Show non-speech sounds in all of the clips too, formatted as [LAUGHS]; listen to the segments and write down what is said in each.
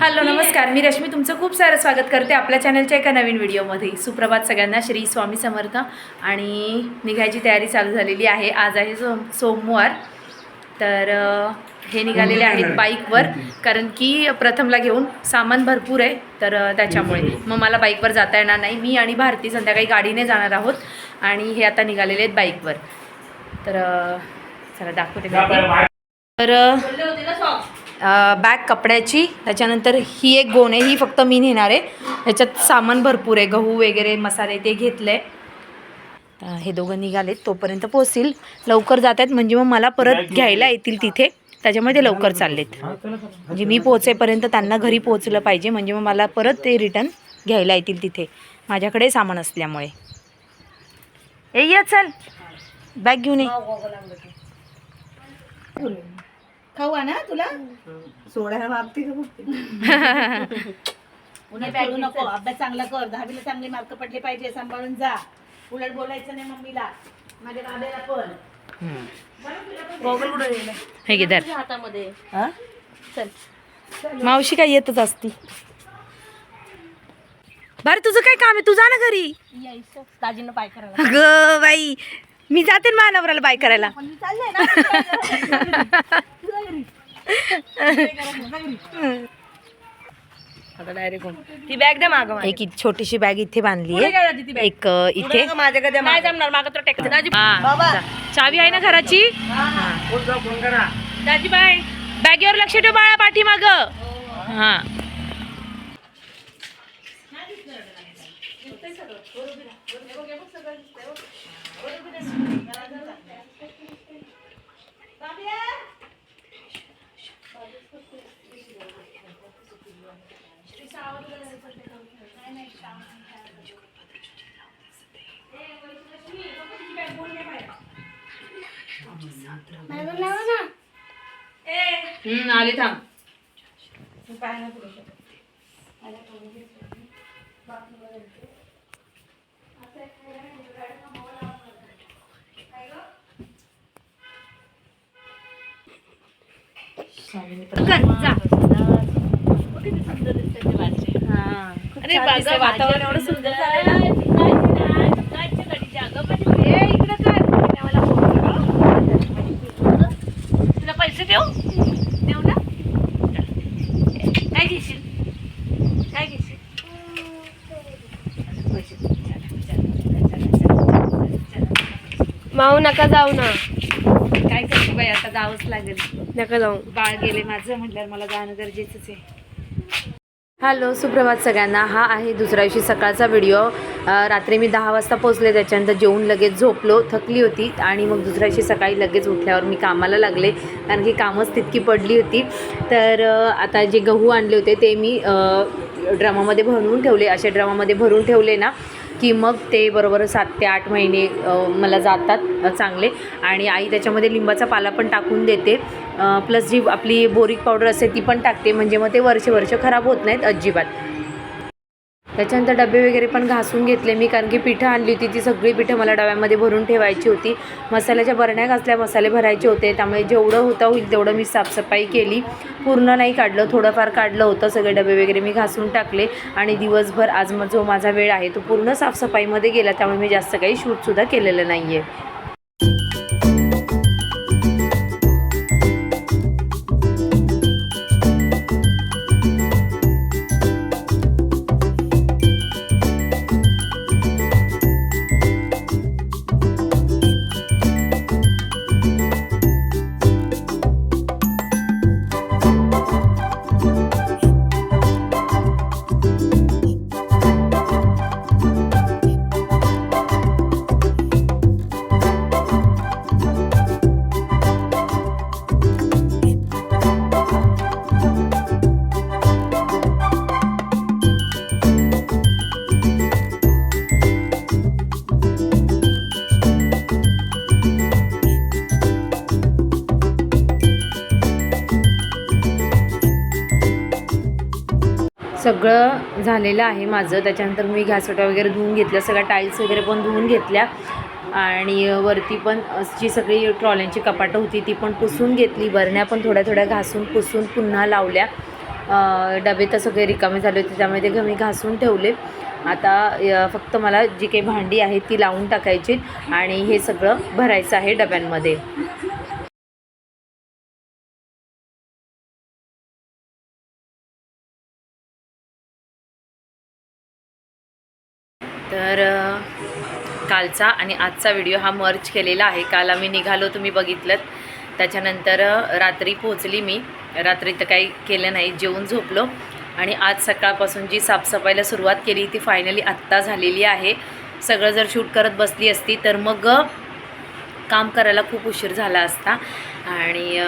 Hello नमस्कार. मी रश्मी. तुमचं खूप सारं स्वागत करते आपल्या चॅनलच्या एका नवीन व्हिडिओमध्ये. सुप्रभात सगळ्यांना. श्री स्वामी समर्थ. आणि निघायची तयारी चालू झालेली आहे. आज आहे सोम सोमवार. तर हे निघालेले आहेत बाईकवर. कारण की प्रथमला घेऊन सामान भरपूर आहे. तर त्याच्यामुळे. मग मला बाईकवर जाता येणार नाही. मी आणि भारती संध्याकाळी गाडीने जाणार आहोत. आणि हे आता निघालेले आहेत बाईकवर. तर चला दाखवते. तर बॅग कपड्याची. त्याच्यानंतर ही एक गोण आहे ही फक्त मी नेणार आहे. ह्याच्यात सामान भरपूर आहे गहू वगैरे मसाले ते घेतले. हे दोघं निघालेत तोपर्यंत पोचतील लवकर जात आहेत म्हणजे मग मला परत घ्यायला येतील तिथे. त्याच्यामुळे ते लवकर चाललेत. म्हणजे मी पोहोचेपर्यंत त्यांना घरी पोहोचलं पाहिजे म्हणजे मग मला परत ते रिटर्न घ्यायला येतील तिथे. माझ्याकडे सामान असल्यामुळे. ए ये चल. बॅग घेऊन ये. खाऊ ना तुला? सोडायला मागते का पडू नको अभ्यास चांगला कर. दहावीला चांगले मार्क पडले पाहिजे सांभाळून जा. उलट बोलायचं नाही मम्मीला. माझ्या दादाला पण. हे घे धर. हातामध्ये. चल. मावशी काय येतच असती. बरं तुझं काय काम आहे? तू जा ना घरी. दाजीनं पाय करायला. अगं बाई. मी जाते ना महानवराला बाय करायला [LAUGHS] पण मी चाललंय ना तुझ्या घरी. [LAUGHS] आता डायरेक्ट ती बॅग द्या माग एक इ- छोटीशी बॅग इथे बांधली आहे एक अ, इथे. माझ्याकडे नाही जमणार माग तर टेक हा, बाबा. जा. चावी आहे ना घराची? दाजी बाय बॅगेवर लक्ष ठेव बाळा पाठीमाग. हा. हम्म, आले थांब. जा. दिसतंय, वातावरण एवढं सुंदर तुला पैसे देऊ? देऊ ना. काय घेशील? काय घेशील? माऊ नका जाऊ ना. काय करते बाई आता जावंच लागेल. नका जाऊ. बाळ गेले माझं म्हटल्यावर मला जाणं गरजेचंच आहे. हॅलो सुप्रभात सगळ्यांना. हा आहे दुसऱ्या दिवशी सकाळचा व्हिडिओ. रात्री मी दहा वाजता पोचले त्याच्यानंतर जेवून लगेच झोपलो थकली होती आणि मग दुसऱ्या दिवशी सकाळी लगेच उठल्यावर मी कामाला लागले कारण की कामच तितकी पडली होती. तर आता जे गहू आणले होते ते मी ड्रमामध्ये भरून ठेवले. अशा ड्रमामध्ये भरून ठेवले ना की मग ते बरोबर सात ते आठ महिने मला जातात चांगले. आणि आई त्याच्यामध्ये लिंबाचा पाला पण टाकून देते. प्लस जी आपली बोरिक पावडर असते ती पण टाकते. म्हणजे मग ते वर्ष वर्ष खराब होत नाहीत अजिबात. त्याच्यानंतर डबे वगैरे पण घासून घेतले मी कारण की पिठं आणली होती ती सगळी पिठं मला डब्यामध्ये भरून ठेवायची होती. मसाल्याच्या बरण्या घासल्या मसाले भरायचे होते. त्यामुळे जेवढं होतं होईल तेवढं मी साफसफाई केली. पूर्ण नाही काढलं थोडंफार काढलं होतं. सगळे डबे वगैरे मी घासून टाकले आणि दिवसभर आज मग जो माझा वेळ आहे तो पूर्ण साफसफाईमध्ये गेला. त्यामुळे मी जास्त काही शूटसुद्धा केलेलं नाही आहे सगळं झालेलं आहे माझं. त्याच्यानंतर मी घासवटा वगैरे धुवून घेतल्या सगळ्या टाईल्स वगैरे पण धुवून घेतल्या. आणि वरती पण जी सगळी ट्रॉल्यांची कपाटं होती ती पण पुसून घेतली. बरण्या पण थोड्या थोड्या घासून पुसून पुन्हा लावल्या. डबे तर सगळे रिकामे झाले होते त्यामुळे ते मी घासून ठेवले. आता फक्त मला जी काही भांडी आहेत ती लावून टाकायची आणि हे सगळं भरायचं आहे डब्यांमध्ये. कालचा आणि आजचा व्हिडिओ हा मर्च केलेला आहे. काल आम्ही निघालो तुम्ही बघितलं त्याच्यानंतर रात्री पोहोचली मी. रात्री तर काही केलं नाही जेवून झोपलो. आणि आज सकाळपासून जी साफसफाईला सुरुवात केली ती फायनली आत्ता झालेली आहे. सगळं जर शूट करत बसली असती तर मग काम करायला खूप उशीर झाला असता. आणि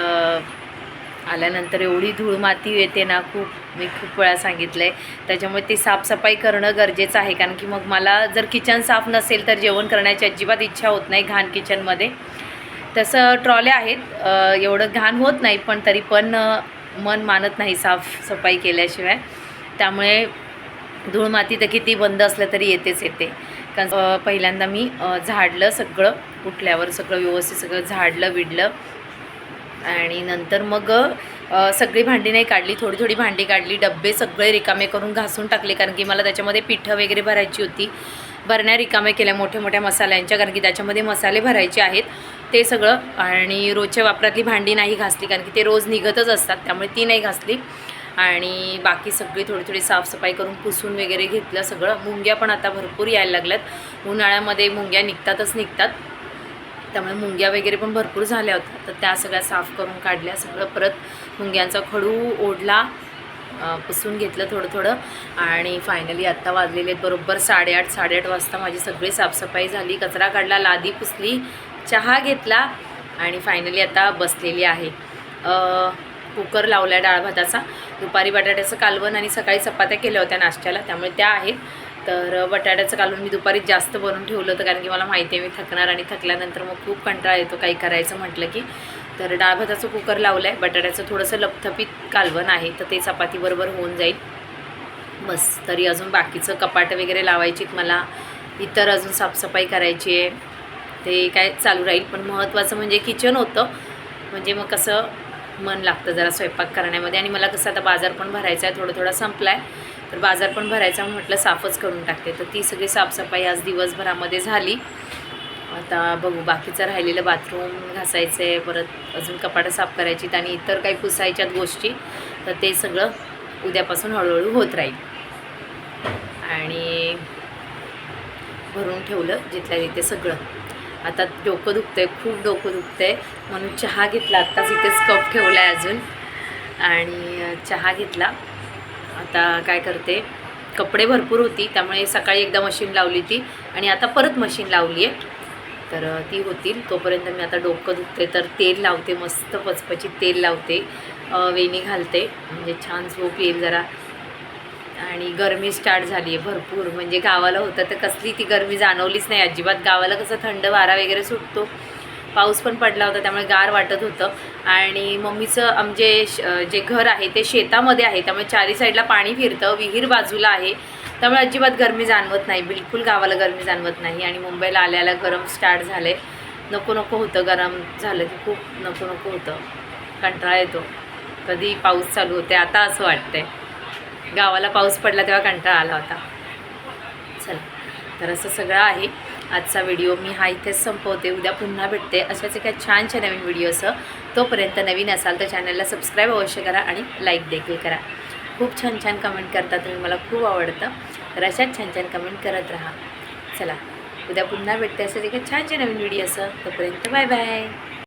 आल्यानंतर एवढी धूळ माती येते ना खूप. मी खूप वेळा सांगितलं आहे त्याच्यामुळे ती साफसफाई करणं गरजेचं आहे. कारण की मग मला जर किचन साफ नसेल तर जेवण करण्याची अजिबात इच्छा होत नाही घाण किचनमध्ये. तसं ट्रॉल्या आहेत. एवढं घाण होत नाही पण तरी पण मन मानत नाही साफसफाई केल्याशिवाय. त्यामुळे धूळ माती तर किती बंद असलं तरी येतेच येते. कारण पहिल्यांदा मी झाडलं सगळं. उठल्यावर सगळं व्यवस्थित सगळं झाडलं विडलं. आणि नंतर मग सगळी भांडी नाही काढली थोडी थोडी भांडी काढली डब्बे सगळे रिकामे करून घासून टाकले कारण की मला त्याच्यामध्ये पिठं वगैरे भरायची होती. भरण्या रिकामे केल्या मोठ्या मोठ्या मसाल्यांच्या कारण की त्याच्यामध्ये मसाले भरायचे आहेत ते सगळं. आणि रोजच्या वापरातली भांडी नाही घासली कारण की ते रोज निघतच असतात त्यामुळे ती नाही घासली. आणि बाकी सगळी थोडी थोडी साफसफाई करून पुसून वगैरे घेतलं सगळं. मुंग्या पण आता भरपूर यायला लागल्यात. उन्हाळ्यामध्ये मुंग्या निघतातच निघतात. त्यामुळे मुंग्या वगैरे पण भरपूर झाल्या होत्या. तर त्या सगळ्या साफ करून काढल्या सगळं परत मुंग्यांचा खडू ओढला पुसून घेतलं थोडं थोडं आणि फायनली आत्ता वाजलेले आहेत बरोबर साडेआठ साडेआठ वाजता माझी सगळी साफसफाई झाली. कचरा काढला लादी पुसली चहा घेतला आणि फायनली आता बसलेली आहे. कुकर लावला डाळ भाताचा. दुपारी बटाट्याचं कालवण आणि सकाळी चपात्या केल्या होत्या नाश्त्याला त्यामुळे त्या आहेत. तर बटाट्याचं कालून मी दुपारी जास्त बनवून ठेवलं होतं कारण की मला माहिती आहे मी थकणार आणि थकल्यानंतर मग खूप कंटाळा येतो काही करायचं म्हटलं की. तर डाळ भाताचं कुकर लावलं आहे बटाट्याचं थोडंसं लपथपीत कालवण आहे तर ते चपातीबरोबर होऊन जाईल. बस तरी अजून बाकीचं कपाट वगैरे लावायचीत मला. इतर अजून साफसफाई करायची आहे. ते काय चालू राहील पण महत्त्वाचं म्हणजे किचन होतं. म्हणजे मग कसं मन लागतं जरा स्वयंपाक करण्यामध्ये. आणि मला कसं आता बाजार पण भरायचा आहे थोडं थोडा संपला आहे तर बाजार पण भरायचा म्हटलं साफच करून टाकते. तर ती सगळी साफसफाई आज दिवसभरामध्ये झाली. आता बघू बाकीचं राहिलेलं बाथरूम घासायचं आहे परत अजून कपाटं साफ करायची आणि इतर काही पुसायच्यात गोष्टी तर ते सगळं उद्यापासून हळूहळू होत राहील. आणि भरून ठेवलं जिथल्या तिथे सगळं. आता डोकं दुखतंय खूप डोकं दुखतं आहे म्हणून चहा घेतला आत्ताच इथेच कप ठेवला आहे अजून. आणि चहा घेतला. आता काय करते कपडे भरपूर होती त्यामुळे सकाळी एकदा मशीन लावली ती आणि आता परत मशीन लावली आहे. तर ती होतील तोपर्यंत मी आता डोकं दुखते तर तेल लावते मस्त पचपचीत तेल लावते वेणी घालते म्हणजे छान झोप येईल जरा. आणि गरमी स्टार्ट झाली आहे भरपूर म्हणजे गावाला होतं तर कसली ती गरमी जाणवलीच नाही. अजिबात गावाला कसं थंड वारा वगैरे सुटतो. पाऊस पण पडला होता त्यामुळे गार वाटत होतं. आणि मम्मीचं आमचे श- जे घर आहे ते शेतामध्ये आहे त्यामुळे चारी साईडला पाणी फिरतं विहीर बाजूला आहे. त्यामुळे अजिबात गरमी जाणवत नाही बिलकुल गावाला गरमी जाणवत नाही आणि मुंबईला आल्याला गरम स्टार्ट झालं आहे नको नको होतं गरम झालं की खूप नको नको होतं. कंटाळा येतो. कधी पाऊस चालू होते आता असं वाटतंय. गावाला पाऊस पडला तेव्हा कंटाळा आला होता. चला तर असं सगळं आहे. आजचा व्हिडिओ मी हा इथेच संपवते. उद्या पुन्हा भेटते. अशाच एका छानशा नवीन व्हिडिओसह तोपर्यंत नवीन असाल तर चॅनलला सबस्क्राईब अवश्य करा आणि लाईक देखील करा. खूप छान छान कमेंट करता तुम्ही. मला खूप आवडतं. तर अशाच छान छान कमेंट करत राहा. चला उद्या पुन्हा भेटते. अशाच एका छानशा नवीन व्हिडिओ असं. तोपर्यंत बाय बाय